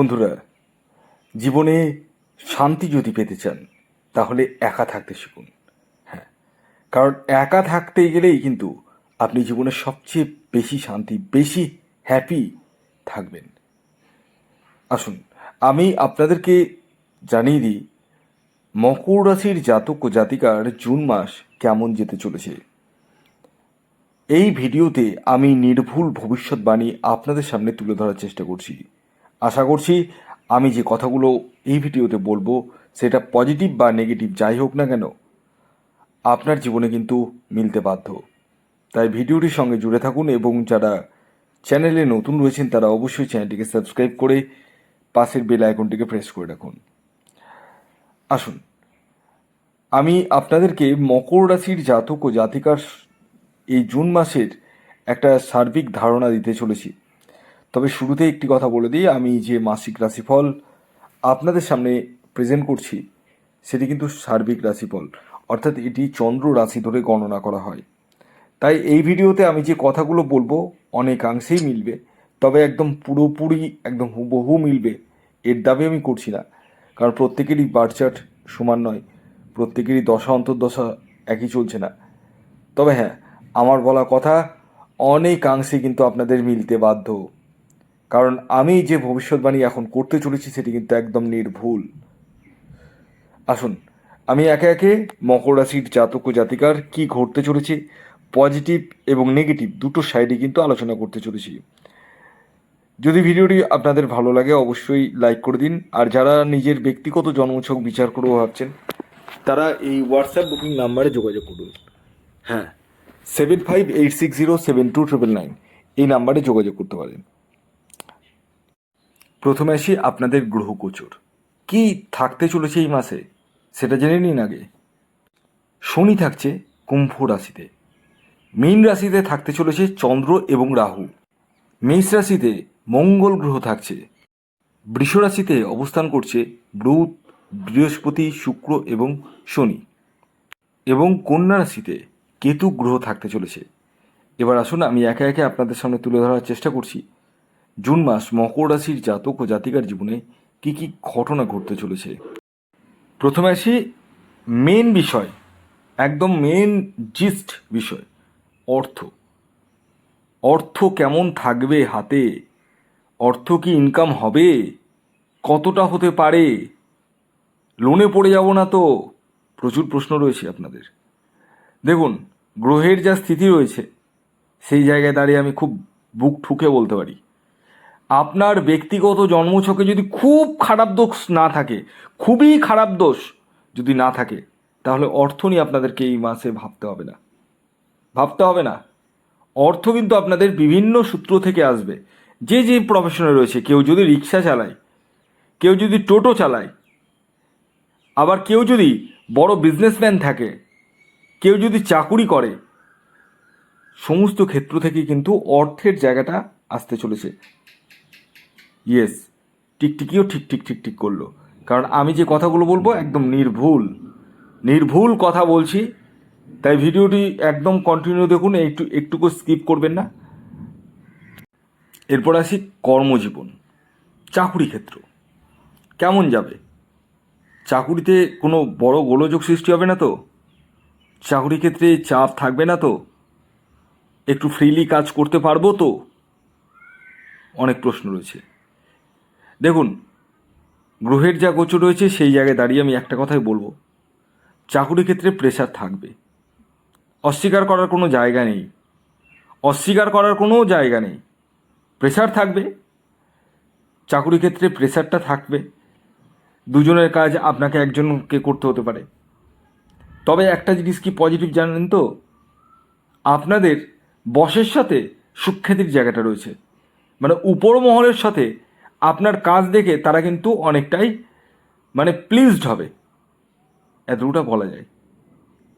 বন্ধুরা, জীবনে শান্তি যদি পেতে চান, তাহলে একা থাকতে শিখুন। হ্যাঁ কারণ একা থাকতে গেলেই কিন্তু আপনি জীবনে সবচেয়ে বেশি শান্তি, বেশি হ্যাপি থাকবেন। আসুন, আমি আপনাদেরকে জানিয়ে দিই, মকর রাশির জাতক ও জাতিকার জুন মাস কেমন যেতে চলেছে। এই ভিডিওতে আমি নির্ভুল ভবিষ্যৎবাণী আপনাদের সামনে তুলে ধরার চেষ্টা করছি। আশা করছি আমি যে কথাগুলো এই ভিডিওতে বলব সেটা পজিটিভ বা নেগেটিভ যাই হোক না কেন, আপনার জীবনে কিন্তু মিলতে বাধ্য। তাই ভিডিওটির সঙ্গে জুড়ে থাকুন এবং যারা চ্যানেলে নতুন রয়েছেন তারা অবশ্যই চ্যানেলটিকে সাবস্ক্রাইব করে পাশের বেল আইকনটিকে প্রেস করে রাখুন। আসুন, আমি আপনাদেরকে মকর রাশির জাতক ও জাতিকার এই জুন মাসের একটা সার্বিক ধারণা দিতে চলেছি। তবে শুরুতে একটি কথা বলে দিই, আমি যে মাসিক রাশিফল আপনাদের সামনে প্রেজেন্ট করছি, সেটি কিন্তু সার্বিক রাশিফল। অর্থাৎ এটি চন্দ্র রাশি ধরে গণনা করা হয়। তাই এই ভিডিওতে আমি যে কথাগুলো বলব অনেকাংশেই মিলবে, তবে একদম পুরোপুরি একদম হুবহু মিলবে, এর দাবি আমি করছি না। কারণ প্রত্যেকেরই বার্থ চার্ট সমান নয়, প্রত্যেকেরই দশা অন্তর্দশা একই চলছে না। তবে হ্যাঁ আমার বলা কথা অনেকাংশে কিন্তু আপনাদের মিলতে বাধ্য। কারণ আমি যে ভবিষ্যৎবাণী এখন করতে চলেছি সেটি কিন্তু একদম নির্ভুল। আসুন, আমি একে একে মকর রাশির জাতক ও জাতিকার কি ঘটতে চলেছে, পজিটিভ এবং নেগেটিভ দুটো সাইডে কিন্তু আলোচনা করতে চলেছি। যদি ভিডিওটি আপনাদের ভালো লাগে, অবশ্যই লাইক করে দিন। আর যারা নিজের ব্যক্তিগত জন্মছক বিচার করেও ভাবছেন, তারা এই হোয়াটসঅ্যাপ বুকিং নাম্বারে যোগাযোগ করুন। হ্যাঁ seven five eight six zero seven two triple nine এই নাম্বারে যোগাযোগ করতে পারেন। প্রথমে আসি আপনাদের গ্রহগোচর কি থাকতে চলেছে এই মাসে? সেটা জেনে নিন আগে। শনি থাকছে কুম্ভ রাশিতে। মীন রাশিতে থাকতে চলেছে চন্দ্র এবং রাহু। মেষ রাশিতে মঙ্গল গ্রহ থাকছে। বৃষ রাশিতে অবস্থান করছে বুধ, বৃহস্পতি, শুক্র এবং শনি। এবং কন্যা রাশিতে কেতু গ্রহ থাকতে চলেছে। এবার আসুন আমি একে একে আপনাদের সামনে তুলে ধরার চেষ্টা করছি। জুন মাস মকর রাশির জাতক ও জাতিকার জীবনে কি কি ঘটনা ঘটতে চলেছে? প্রথমে আসি মেন বিষয়, একদম মেন জিস্ট বিষয়, অর্থ। অর্থ কেমন থাকবে হাতে? অর্থ কি ইনকাম হবে? কতটা হতে পারে? লোনে পড়ে যাব না তো? প্রচুর প্রশ্ন রয়েছে আপনাদের। দেখুন, গ্রহের যা স্থিতি রয়েছে, সেই জায়গায় দাঁড়িয়ে আমি খুব বুক ঠুকে বলতে পারি। আপনার ব্যক্তিগত জন্মছকে যদি খুব খারাপ দোষ না থাকে, খুবই খারাপ দোষ যদি না থাকে, তাহলে অর্থ নিয়ে আপনাদেরকে এই মাসে ভাবতে হবে না। ভাবতে হবে না। অর্থ কিন্তু আপনাদের বিভিন্ন সূত্র থেকে আসবে। যে যে প্রফেশনে রয়েছে, কেউ যদি রিক্সা চালায়, কেউ যদি টোটো চালায়, আবার কেউ যদি বড় বিজনেসম্যান থাকে, কেউ যদি চাকুরি করে, সমস্ত ক্ষেত্র থেকে কিন্তু অর্থের জায়গাটা আসতে চলেছে। ইয়েস টিকটিকিও ঠিক ঠিক ঠিক ঠিক করল। কারণ আমি যে কথাগুলো বলব একদম নির্ভুল। নির্ভুল কথা বলছি। তাই ভিডিওটি একদম কন্টিনিউ দেখুন, একটু, একটুকু স্কিপ করবেন না। এরপর আসি কর্মজীবন, চাকুরি ক্ষেত্র। কেমন যাবে? চাকুরিতে কোনো বড় গোলযোগ সৃষ্টি হবে না তো? চাকুরি ক্ষেত্রে চাপ থাকবে না তো? একটু ফ্রিলি কাজ করতে পারব তো? অনেক প্রশ্ন রয়েছে। দেখুন, গ্রহের যা গোচর রয়েছে, সেই জায়গায় দাঁড়িয়ে আমি একটা কথাই বলব। চাকুরি ক্ষেত্রে প্রেশার থাকবে। অস্বীকার করার কোনো জায়গা নেই। অস্বীকার করার কোনো জায়গা নেই। প্রেশার থাকবে। চাকুরি ক্ষেত্রে প্রেশারটা থাকবে। দুজনের কাজ আপনাকে একজনকে করতে হতে পারে। তবে একটা জিনিস কি পজিটিভ জানেন তো? আপনাদের বসের সাথে সুখ্যাতির জায়গাটা রয়েছে। মানে উপর মহলের সাথে আপনার কাজ দেখে তারা কিন্তু অনেকটাই মানে প্লিজড হবে। এতটুকুটা বলা যায়।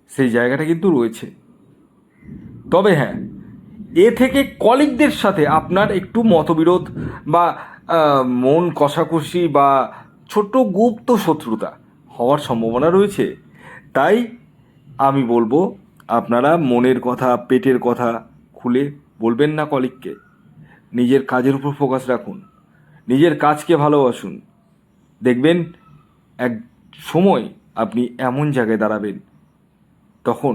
সেই জায়গাটা কিন্তু রয়েছে। তবে হ্যাঁ এ থেকে কলিগদের সাথে আপনার একটু মতবিরোধ বা মন কষাকষি বা ছোট গুপ্ত শত্রুতা হওয়ার সম্ভাবনা রয়েছে। তাই আমি বলব, আপনারা মনের কথা, পেটের কথা খুলে বলবেন না কলিগকে নিজের কাজের উপর ফোকাস রাখুন। নিজের কাজকে ভালোবাসুন। দেখবেন এক সময় আপনি এমন জায়গায় দাঁড়াবেন, তখন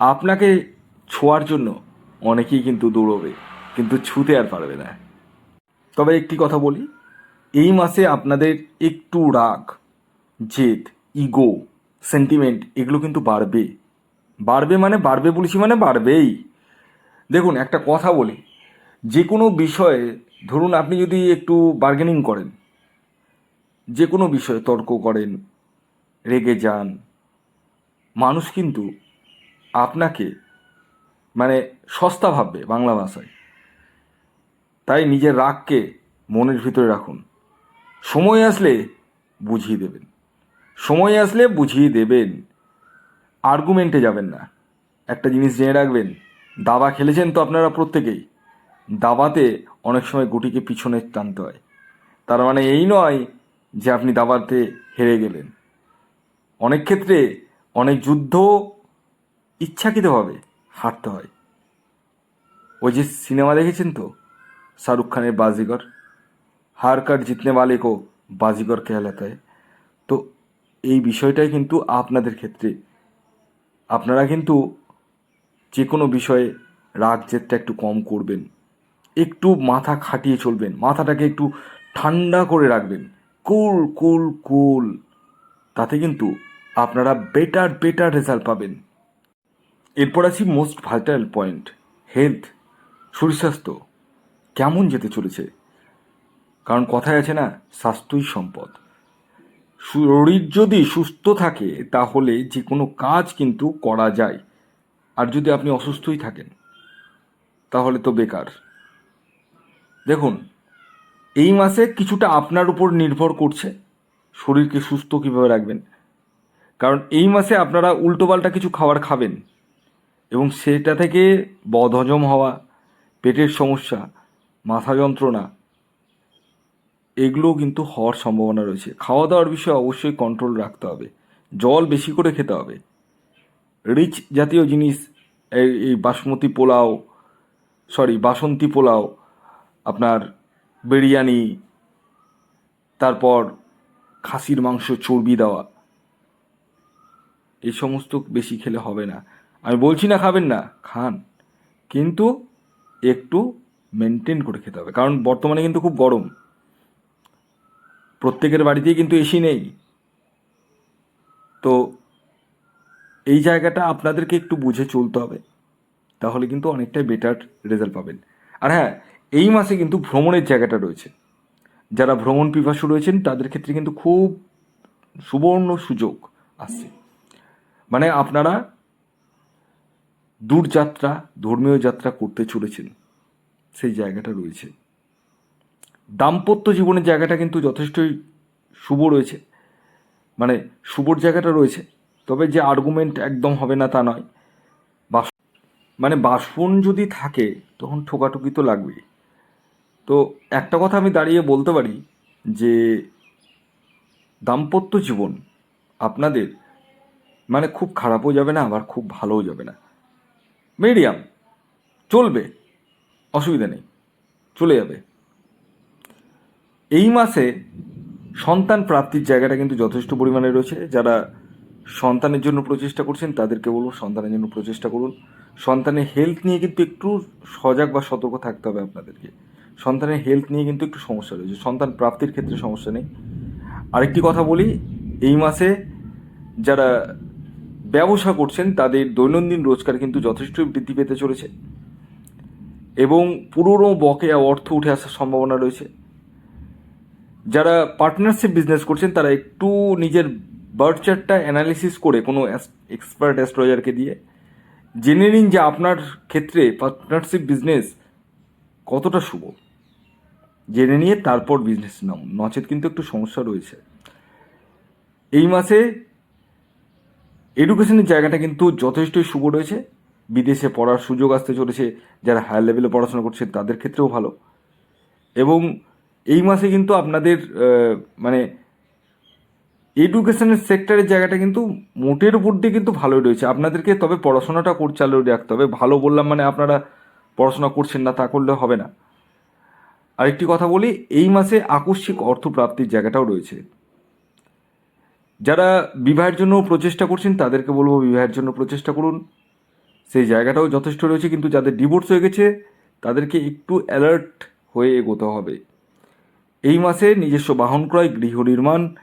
আপনাকে ছোঁয়ার জন্য অনেকেই কিন্তু দৌড়বে, কিন্তু ছুতে আর পারবে না। তবে একটি কথা বলি, এই মাসে আপনাদের একটু রাগ, জেদ, ইগো, সেন্টিমেন্ট এগুলো কিন্তু বাড়বে। বাড়বে মানে বাড়বে বলেছি মানে বাড়বেই। দেখুন, একটা কথা বলি যে কোনো বিষয়ে ধরুন আপনি যদি একটু বার্গেনিং করেন যে কোনো বিষয়ে তর্ক করেন, রেগে যান, মানুষ কিন্তু আপনাকে মানে সস্তা ভাববে বাংলা ভাষায়। তাই নিজের রাগকে মনের ভিতরে রাখুন। সময় আসলে বুঝিয়ে দেবেন। সময় আসলে বুঝিয়ে দেবেন। আর্গুমেন্টে যাবেন না। একটা জিনিস জেনে রাখবেন, দাবা খেলেছেন তো আপনারা প্রত্যেকেই। দাবাতে অনেক সময় গুটিকে পিছনে টানতে হয়। তার মানে এই নয় যে আপনি দাবাতে হেরে গেলেন। অনেক ক্ষেত্রে অনেক যুদ্ধ ইচ্ছাকৃতভাবে হারতে হয়। ওই যে সিনেমা দেখেছেন তো? শাহরুখ খানের বাজিগর। হার কাট জিতনে বালে কো বাজিগর কেহলাতে তো এই বিষয়টাই কিন্তু আপনাদের ক্ষেত্রে। আপনারা কিন্তু যে কোনো বিষয়ে রাগ জেদটা একটু কম করবেন। একটু মাথা খাটিয়ে চলবেন, মাথাটাকে একটু ঠান্ডা করে রাখবেন। কুল কুল কুল। তাতে কিন্তু আপনারা বেটার বেটার রেজাল্ট পাবেন। এরপর আছি মোস্ট ভাইটাল পয়েন্ট, হেলথ। শরীর স্বাস্থ্য কেমন যেতে চলেছে? কারণ কথায় আছে না, স্বাস্থ্যই সম্পদ। শরীর যদি সুস্থ থাকে, তাহলে যে কোনো কাজ কিন্তু করা যায়। আর যদি আপনি অসুস্থই থাকেন, তাহলে তো বেকার। দেখুন, এই মাসে কিছুটা আপনার উপর নির্ভর করছে। শরীরকে সুস্থ কীভাবে রাখবেন? কারণ এই মাসে আপনারা উল্টোপাল্টা কিছু খাবার খাবেন এবং সেটা থেকে বদহজম হওয়া, পেটের সমস্যা, মাথা যন্ত্রণা, এগুলোও কিন্তু হওয়ার সম্ভাবনা রয়েছে। খাওয়া দাওয়ার বিষয়ে অবশ্যই কন্ট্রোল রাখতে হবে। জল বেশি করে খেতে হবে। রিচ জাতীয় জিনিস, এই এই বাসমতি পোলাও সরি বাসন্তী পোলাও আপনার বিরিয়ানি, তারপর খাসির মাংস, চর্বি দেওয়া। এই সমস্ত বেশি খেলে হবে না। আমি বলছি না খাবেন না, খান। কিন্তু একটু মেনটেন করে খেতে হবে। কারণ বর্তমানে কিন্তু খুব গরম। প্রত্যেকের বাড়িতেই কিন্তু এসি নেই। তো এই জায়গাটা আপনাদেরকে একটু বুঝে চলতে হবে। তাহলে কিন্তু অনেকটাই বেটার রেজাল্ট পাবেন। আর হ্যাঁ এই মাসে কিন্তু ভ্রমণের জায়গাটা রয়েছে। যারা ভ্রমণ পিপাসু রয়েছেন, তাদের ক্ষেত্রে কিন্তু খুব সুবর্ণ সুযোগ আসছে। মানে আপনারা দূরযাত্রা ধর্মীয় যাত্রা করতে চলেছেন, সেই জায়গাটা রয়েছে। দাম্পত্য জীবনের জায়গাটা কিন্তু যথেষ্টই শুভ রয়েছে। মানে শুভর জায়গাটা রয়েছে, তবে যে আর্গুমেন্ট একদম হবে না তা নয়। বাস মানে বাসন যদি থাকে, তখন ঠোকাঠুকি তো লাগবেই। তো একটা কথা আমি দাঁড়িয়ে বলতে পারি যে দাম্পত্য জীবন আপনাদের মানে খুব খারাপও যাবে না, আবার খুব ভালোও যাবে না। মিডিয়াম, চলবে, অসুবিধা নেই, চলে যাবে। এই মাসে সন্তান প্রাপ্তির জায়গাটা কিন্তু যথেষ্ট পরিমাণে রয়েছে। যারা সন্তানের জন্য প্রচেষ্টা করছেন, তাদেরকে বলব সন্তানের জন্য প্রচেষ্টা করুন। সন্তানের হেলথ নিয়ে কিন্তু একটু সজাগ বা সতর্ক থাকতে হবে আপনাদেরকে। সন্তানের হেলথ নিয়ে কিন্তু একটু সমস্যা রয়েছে। সন্তান প্রাপ্তির ক্ষেত্রে সমস্যা নেই। আরেকটি কথা বলি, এই মাসে যারা ব্যবসা করছেন, তাদের দৈনন্দিন রোজগার কিন্তু যথেষ্ট বৃদ্ধি পেতে চলেছে এবং পুরনো বকেয়া অর্থ উঠে আসার সম্ভাবনা রয়েছে। যারা পার্টনারশিপ বিজনেস করছেন, তারা একটু নিজের বার্থ চার্টটা অ্যানালিসিস করে কোনো এক্সপার্ট অ্যাস্ট্রোলজারকে দিয়ে জেনে নিন যে আপনার ক্ষেত্রে পার্টনারশিপ বিজনেস কতটা শুভ। জেনে নিয়ে তারপর বিজনেস নামুন নচেত কিন্তু একটু সমস্যা রয়েছে। এই মাসে এডুকেশনের জায়গাটা কিন্তু যথেষ্টই শুভ রয়েছে। বিদেশে পড়ার সুযোগ আসতে চলেছে। যারা হায়ার লেভেলে পড়াশোনা করছে, তাদের ক্ষেত্রেও ভালো। এবং এই মাসে কিন্তু আপনাদের মানে এডুকেশনের সেক্টরের জায়গাটা কিন্তু মোটের উপর দিয়ে কিন্তু ভালোই রয়েছে। আপনাদেরকে তবে পড়াশোনাটা চালু রাখতে হবে। ভালো বললাম মানে আপনারা পড়াশোনা করছেন না, তা করলে হবে না। আরেকটি কথা বলি, এই মাসে আকস্মিক অর্থপ্রাপ্তির জায়গাটাও রয়েছে। যারা বিবাহের জন্য প্রচেষ্টা করছেন, তাদেরকে বলব বিবাহের জন্য প্রচেষ্টা করুন। সেই জায়গাটাও যথেষ্ট রয়েছে, কিন্তু যাদের ডিভোর্স হয়ে গেছে, তাদেরকে একটু অ্যালার্ট হয়ে এগোতে হবে। এই মাসে নিজস্ব বাহন ক্রয়, গৃহ নির্মাণ,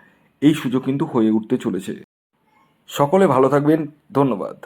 এই সুযোগ কিন্তু হয়ে উঠতে চলেছে। সকলে ভালো থাকবেন, ধন্যবাদ।